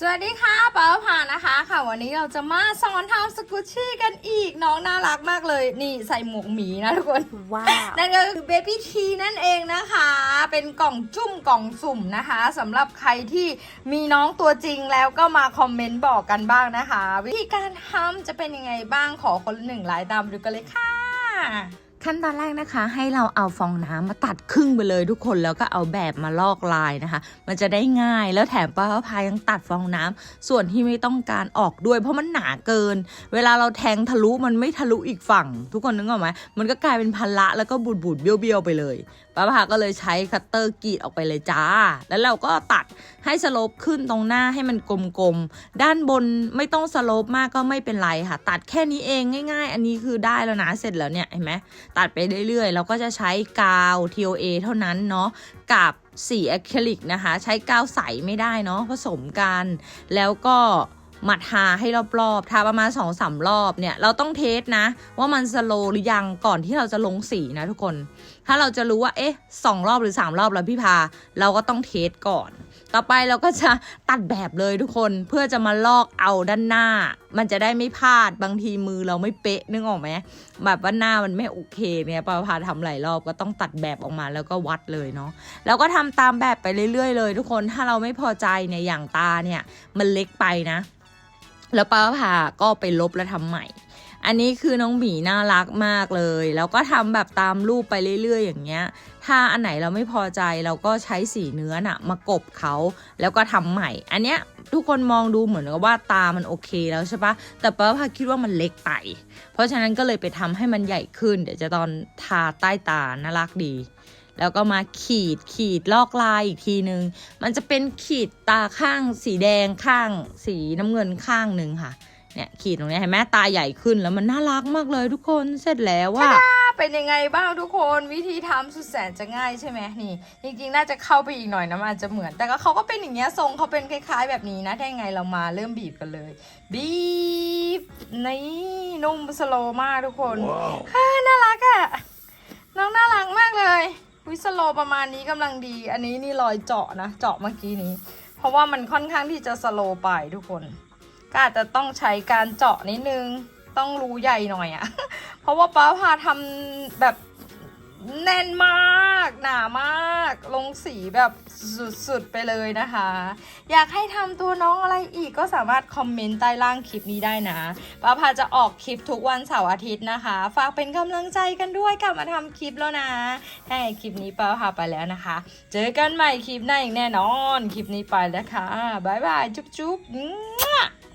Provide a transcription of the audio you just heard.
สวัสดีค่ะป้าผ่านะคะ ค่ะ วันนี้เราจะมาสอนทำสกุชชี่กันอีกน้องน่ารักมากเลย นี่ใส่หมวกหมีนะทุกคนว้าวนั่นก็คือเบบี้ทีนั่นเองนะคะ เป็นกล่องจุ่มกล่องสุ่มนะคะสำหรับใครที่มีน้องตัวจริงแล้วก็มาคอมเมนต์บอกกันบ้างนะคะ วิธีการทำจะเป็นยังไงบ้างขอคนละหนึ่งไลน์ตามไปดูกันเลยค่ะ ขั้นตอนแรกนะคะ ให้เราเอาฟองน้ำมาตัดครึ่งไปเลยทุกคนแล้วก็เอาแบบมาลอกลายนะคะ มันจะได้ง่ายแล้วแถมป้าพายังตัดฟองน้ำส่วนที่ไม่ต้องการออกด้วย เพราะมันหนาเกิน เวลาเราแทงทะลุมันไม่ทะลุอีกฝั่ง ทุกคนนึกออกไหมมันก็กลายเป็นพันละแล้วก็บูดบูดๆเบี้ยวๆไปเลย ป้าพาก็เลยใช้คัตเตอร์กรีดออกไปเลยจ้า แล้วเราก็ตัดให้สโลปขึ้นตรงหน้าให้มันกลมๆ ด้านบนไม่ต้องสโลปมากก็ไม่เป็นไรค่ะ ตัดแค่นี้เองง่าย ๆ อันนี้คือได้แล้วนะเสร็จแล้วเนี่ยเห็นไหมตัดไปเรื่อยๆ เราก็จะใช้กาว TOA เท่านั้นเนาะกับสีอะคริลิกนะคะ ใช้กาวใสไม่ได้เนาะผสมกัน แล้วก็ มาทาให้รอบๆ ทาประมาณ2อสรอบเนี่ย เราต้องเทสนะ ว่ามันสโลหรือยังก่อนที่เราจะลงสีนะทุกคน ถ้าเราจะรู้ว่าเอ๊ะสองรอบหรือ 3 รอบแล้วพี่พา เราก็ต้องเทสก่อน ต่อไปเราก็จะตัดแบบเลยทุกคนเพื่อจะมาลอกเอาด้านหน้ามันจะได้ไม่พลาดบางทีมือเราไม่เป๊ะนึกออกไหมแบบว่าหน้ามันไม่โอเคเนี่ยปาพาทำหลายรอบก็ต้องตัดแบบออกมาแล้วก็วัดเลยเนาะแล้วก็ทำตามแบบไปเรื่อยๆ เลย ทุกคนถ้าเราไม่พอใจเนี่ยอย่างตาเนี่ยมันเล็กไปนะ แล้วป้าพาก็ไปลบแล้วทำใหม่ อันนี้คือน้องหมีน่ารักมากเลย แล้วก็ทำแบบตามรูปไปเรื่อยๆ อย่างเงี้ย ถ้าอันไหนเราไม่พอใจเราก็ใช้สีเนื้อน่ะ มากบเขาแล้วก็ทำใหม่ อันเนี้ยทุกคนมองดูเหมือนกับว่าตามันโอเคแล้วใช่ปะแต่ป้าพาคิดว่ามันเล็กไป เพราะฉะนั้นก็เลยไปทำให้มันใหญ่ขึ้น เดี๋ยวจะตอนทาใต้ตาน่ารักดีแล้วก็มาขีดขีดลอกลายอีกทีนึง มันจะเป็นขีดตาข้างสีแดงข้าง สีน้ำเงินข้างหนึ่งค่ะ เนี่ยขีดตรงเนี้ยเห็นไหมตาใหญ่ขึ้นแล้วมันน่ารักมากเลยทุกคนเสร็จแล้วว่าเป็นยังไงบ้างทุกคนวิธีทำสุดแสนจะง่ายใช่ไหมนี่ จริงๆ น่าจะเข้าไปอีกหน่อยนะมันอาจจะเหมือน แต่ก็เขาก็เป็นอย่างเงี้ยทรงเขาเป็นคล้าย ๆ แบบนี้นะถ้ายังไงเรามาเริ่มบีบกันเลย บีบนี่นุ่มสโลว์มากทุกคนฮ่าน่ารักอะ่ะน้องน่ารักมากเลยวิสโลว์ประมาณนี้กำลังดี อันนี้นี่รอยเจาะนะเจาะเมื่อกี้นี้ เพราะว่ามันค่อนข้างที่จะสโลว์ไปทุกคน ก็อาจจะต้องใช้การเจาะนิดนึง ต้องรู้ใหญ่หน่อยอะเพราะว่าป้าพาทำแบบแน่นมาก หนามาก ลงสีแบบสุดๆไปเลยนะคะ อยากให้ทำตัวน้องอะไรอีกก็สามารถคอมเมนต์ใต้ล่างคลิปนี้ได้นะป้าพาจะออกคลิปทุกวันเสาร์อาทิตย์นะคะ ฝากเป็นกำลังใจกันด้วยกลับมาทำคลิปแล้วนะถ้คลิปนี้ป้าพาไปแล้วนะคะ เจอกันใหม่คลิปหน้าอีกแน่นอน คลิปนี้ไปแล้วค่ะบ๊ายบาย จุ๊บๆ